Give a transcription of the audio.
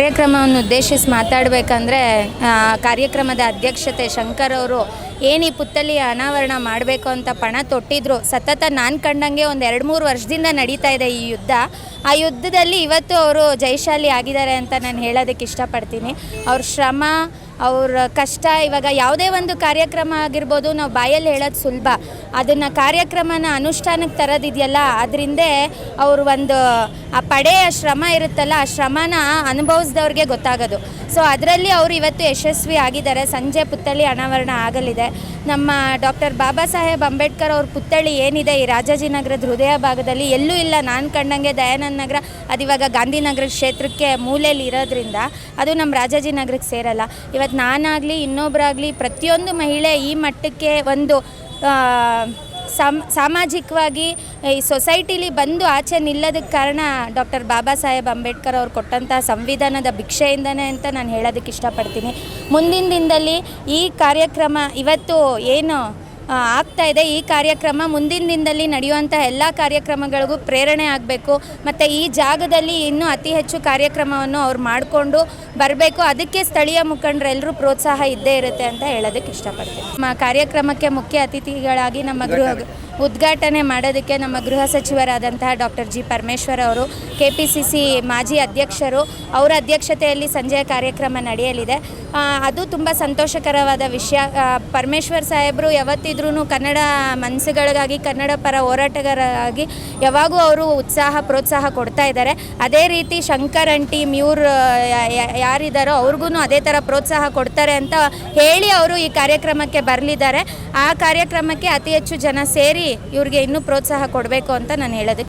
ಕಾರ್ಯಕ್ರಮವನ್ನು ಉದ್ದೇಶಿಸಿ ಮಾತಾಡಬೇಕಂದ್ರೆ ಕಾರ್ಯಕ್ರಮದ ಅಧ್ಯಕ್ಷತೆ ಶಂಕರ್ ಅವರು ಏನು ಈ ಪುತ್ತಲಿ ಅನಾವರಣ ಮಾಡಬೇಕು ಅಂತ ಪಣ ತೊಟ್ಟಿದ್ರು. ಸತತ ನಾನು ಕಂಡಂಗೆ ಒಂದು ಎರಡು ಮೂರು ವರ್ಷದಿಂದ ನಡೀತಾ ಇದೆ ಈ ಯುದ್ಧ. ಆ ಯುದ್ಧದಲ್ಲಿ ಇವತ್ತು ಅವರು ಜಯಶಾಲಿ ಆಗಿದ್ದಾರೆ ಅಂತ ನಾನು ಹೇಳೋದಕ್ಕೆ ಇಷ್ಟಪಡ್ತೀನಿ. ಅವ್ರ ಶ್ರಮ, ಅವ್ರ ಕಷ್ಟ, ಇವಾಗ ಯಾವುದೇ ಒಂದು ಕಾರ್ಯಕ್ರಮ ಆಗಿರ್ಬೋದು ನಾವು ಬಾಯಲ್ಲಿ ಹೇಳೋದು ಸುಲಭ. ಅದನ್ನು ಕಾರ್ಯಕ್ರಮನ ಅನುಷ್ಠಾನಕ್ಕೆ ತರೋದಿದೆಯಲ್ಲ, ಅದರಿಂದ ಅವರು ಒಂದು, ಆ ಪಡೆಯ ಶ್ರಮ ಇರುತ್ತಲ್ಲ, ಆ ಶ್ರಮನ ಅನುಭವಿಸ್ದವ್ರಿಗೆ ಗೊತ್ತಾಗೋದು. ಸೊ ಅದರಲ್ಲಿ ಅವರು ಇವತ್ತು ಯಶಸ್ವಿ ಆಗಿದ್ದಾರೆ. ಸಂಜೆ ಪುತ್ಥಳಿ ಅನಾವರಣ ಆಗಲಿದೆ. ನಮ್ಮ ಡಾಕ್ಟರ್ ಬಾಬಾ ಸಾಹೇಬ್ ಅಂಬೇಡ್ಕರ್ ಅವ್ರ ಪುತ್ಥಳಿ ಏನಿದೆ ಈ ರಾಜಾಜಿನಗರದ ಹೃದಯ ಭಾಗದಲ್ಲಿ? ಎಲ್ಲೂ ಇಲ್ಲ. ನಾನು ಕಂಡಂಗೆ ದಯಾನಂದ ನಗರ ಅದಿವಾಗ ಗಾಂಧಿನಗರ ಕ್ಷೇತ್ರಕ್ಕೆ ಮೂಲೆಯಲ್ಲಿ ಇರೋದ್ರಿಂದ ಅದು ನಮ್ಮ ರಾಜಾಜಿನಗರಕ್ಕೆ ಸೇರಲ್ಲ. ಇವತ್ತು ನಾನಾಗಲಿ ಇನ್ನೊಬ್ಬರಾಗಲಿ ಪ್ರತಿಯೊಂದು ಮಹಿಳೆ ಈ ಮಟ್ಟಕ್ಕೆ ಒಂದು ಸಾಮ್, ಸಾಮಾಜಿಕವಾಗಿ, ಈ ಸೊಸೈಟಿಲಿ ಬಂದು ಆಚೆ ನಿಲ್ಲೋದಕ್ಕೆ ಕಾರಣ ಡಾಕ್ಟರ್ ಬಾಬಾ ಸಾಹೇಬ್ ಅಂಬೇಡ್ಕರ್ ಅವರು ಕೊಟ್ಟಂಥ ಸಂವಿಧಾನದ ಭಿಕ್ಷೆಯಿಂದನೇ ಅಂತ ನಾನು ಹೇಳೋದಕ್ಕೆ ಇಷ್ಟಪಡ್ತೀನಿ. ಮುಂದಿನ ದಿನದಲ್ಲಿ ಈ ಕಾರ್ಯಕ್ರಮ ಇವತ್ತು ಏನು ಆಗ್ತಾ ಇದೆ. ಈ ಕಾರ್ಯಕ್ರಮ ಮುಂದಿನ ದಿನದಲ್ಲಿ ನಡೆಯುವಂಥ ಎಲ್ಲ ಕಾರ್ಯಕ್ರಮಗಳಿಗೂ ಪ್ರೇರಣೆ ಆಗಬೇಕು. ಮತ್ತು ಈ ಜಾಗದಲ್ಲಿ ಇನ್ನೂ ಅತಿ ಹೆಚ್ಚು ಕಾರ್ಯಕ್ರಮವನ್ನು ಅವ್ರು ಮಾಡಿಕೊಂಡು ಬರಬೇಕು. ಅದಕ್ಕೆ ಸ್ಥಳೀಯ ಮುಖಂಡರೆಲ್ಲರೂ ಪ್ರೋತ್ಸಾಹ ಇದ್ದೇ ಇರುತ್ತೆ ಅಂತ ಹೇಳೋದಕ್ಕೆ ಇಷ್ಟಪಡ್ತೀನಿ. ನಮ್ಮ ಕಾರ್ಯಕ್ರಮಕ್ಕೆ ಮುಖ್ಯ ಅತಿಥಿಗಳಾಗಿ ನಮ್ಮ ಗೃಹ ಉದ್ಘಾಟನೆ ಮಾಡೋದಕ್ಕೆ ನಮ್ಮ ಗೃಹ ಸಚಿವರಾದಂತಹ ಡಾಕ್ಟರ್ ಜಿ ಪರಮೇಶ್ವರ್ ಅವರು ಕೆ ಪಿ ಸಿ ಸಿ ಮಾಜಿ ಅಧ್ಯಕ್ಷರು, ಅವರ ಅಧ್ಯಕ್ಷತೆಯಲ್ಲಿ ಸಂಜೆಯ ಕಾರ್ಯಕ್ರಮ ನಡೆಯಲಿದೆ. ಅದು ತುಂಬ ಸಂತೋಷಕರವಾದ ವಿಷಯ. ಪರಮೇಶ್ವರ್ ಸಾಹೇಬರು ಯಾವತ್ತಿದ್ರೂ ಕನ್ನಡ ಮನಸ್ಸುಗಳಿಗಾಗಿ, ಕನ್ನಡ ಪರ ಹೋರಾಟಗಾರರಾಗಿ ಯಾವಾಗೂ ಅವರು ಉತ್ಸಾಹ, ಪ್ರೋತ್ಸಾಹ ಕೊಡ್ತಾ ಇದ್ದಾರೆ. ಅದೇ ರೀತಿ ಶಂಕರ್ ಅಂಟಿ ಮ್ಯೂರ್ ಯಾರಿದ್ದಾರೋ ಅವ್ರಿಗೂ ಅದೇ ಥರ ಪ್ರೋತ್ಸಾಹ ಕೊಡ್ತಾರೆ ಅಂತ ಹೇಳಿ ಅವರು ಈ ಕಾರ್ಯಕ್ರಮಕ್ಕೆ ಬರಲಿದ್ದಾರೆ. ಆ ಕಾರ್ಯಕ್ರಮಕ್ಕೆ ಅತಿ ಹೆಚ್ಚು ಜನ ಸೇರಿ ಇವ್ರಿಗೆ ಇನ್ನೂ ಪ್ರೋತ್ಸಾಹ ಕೊಡಬೇಕು ಅಂತ ನಾನು ಹೇಳೋದಕ್ಕೆ